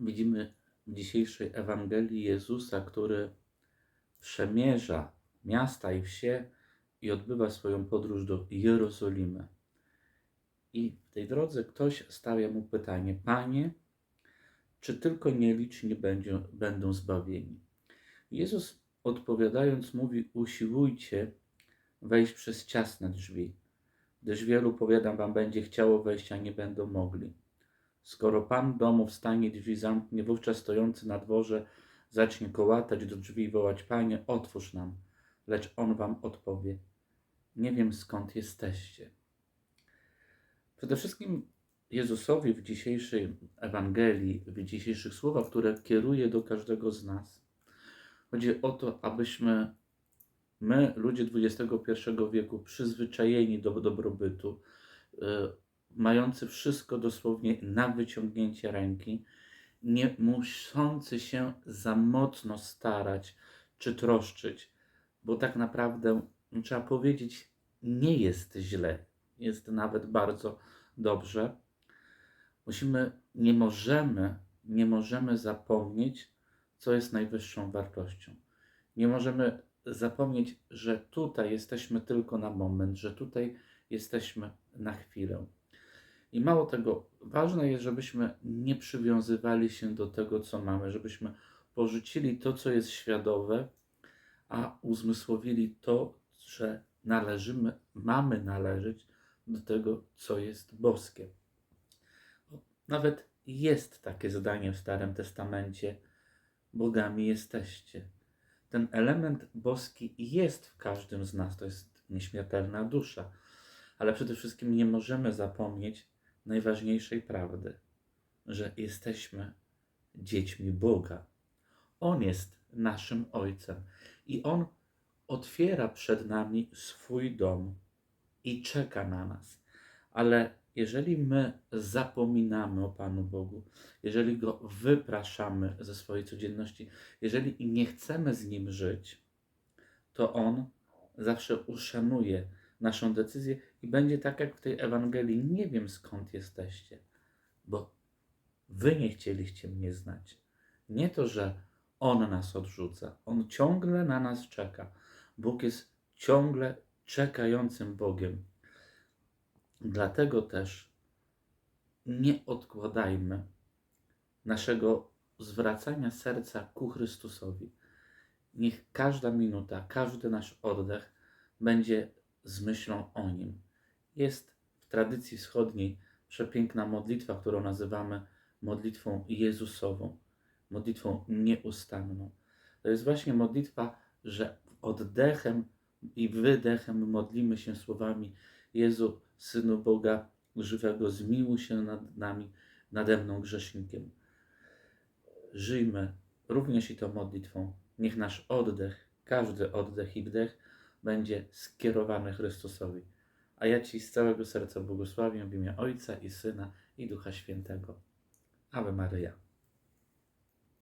widzimy w dzisiejszej Ewangelii Jezusa, który przemierza miasta i wsie i odbywa swoją podróż do Jerozolimy. I w tej drodze ktoś stawia mu pytanie: Panie, czy tylko nieliczni będzie, będą zbawieni? Jezus odpowiadając mówi: Usiłujcie wejść przez ciasne drzwi, gdyż wielu, powiadam wam, będzie chciało wejść, a nie będą mogli. Skoro pan domu wstanie, drzwi zamknie, wówczas stojący na dworze zacznie kołatać do drzwi i wołać: Panie, otwórz nam. Lecz on wam odpowie: Nie wiem skąd jesteście. Przede wszystkim Jezusowi w dzisiejszej Ewangelii, w dzisiejszych słowach, które kieruje do każdego z nas, chodzi o to, abyśmy my, ludzie XXI wieku, przyzwyczajeni do dobrobytu, y, mający wszystko dosłownie na wyciągnięcie ręki, nie muszący się za mocno starać czy troszczyć, bo tak naprawdę no, trzeba powiedzieć, nie jest źle, jest nawet bardzo dobrze. Musimy, nie możemy, nie możemy zapomnieć, co jest najwyższą wartością. Nie możemy zapomnieć, że tutaj jesteśmy tylko na moment, że tutaj jesteśmy na chwilę. I mało tego, ważne jest, żebyśmy nie przywiązywali się do tego, co mamy, żebyśmy porzucili to, co jest światowe, a uzmysłowili to, że należymy, mamy należeć do tego, co jest boskie. Nawet jest takie zdanie w Starym Testamencie: Bogami jesteście. Ten element boski jest w każdym z nas, to jest nieśmiertelna dusza, ale przede wszystkim nie możemy zapomnieć najważniejszej prawdy, że jesteśmy dziećmi Boga. On jest naszym Ojcem i On otwiera przed nami swój dom i czeka na nas. Ale jeżeli my zapominamy o Panu Bogu, jeżeli Go wypraszamy ze swojej codzienności, jeżeli nie chcemy z Nim żyć, to On zawsze uszanuje naszą decyzję i będzie tak jak w tej Ewangelii. Nie wiem skąd jesteście, bo Wy nie chcieliście mnie znać. Nie to, że On nas odrzuca, On ciągle na nas czeka. Bóg jest ciągle czekającym Bogiem. Dlatego też nie odkładajmy naszego zwracania serca ku Chrystusowi. Niech każda minuta, każdy nasz oddech będzie z myślą o Nim. Jest w tradycji wschodniej przepiękna modlitwa, którą nazywamy modlitwą Jezusową, modlitwą nieustanną. To jest właśnie modlitwa, że oddechem i wydechem modlimy się słowami Jezu, Synu Boga żywego, zmiłuj się nad nami, nade mną grzesznikiem. Żyjmy również i tą modlitwą. Niech nasz oddech, każdy oddech i wdech będzie skierowany Chrystusowi. A ja Ci z całego serca błogosławię w imię Ojca i Syna i Ducha Świętego. Ave Maryja.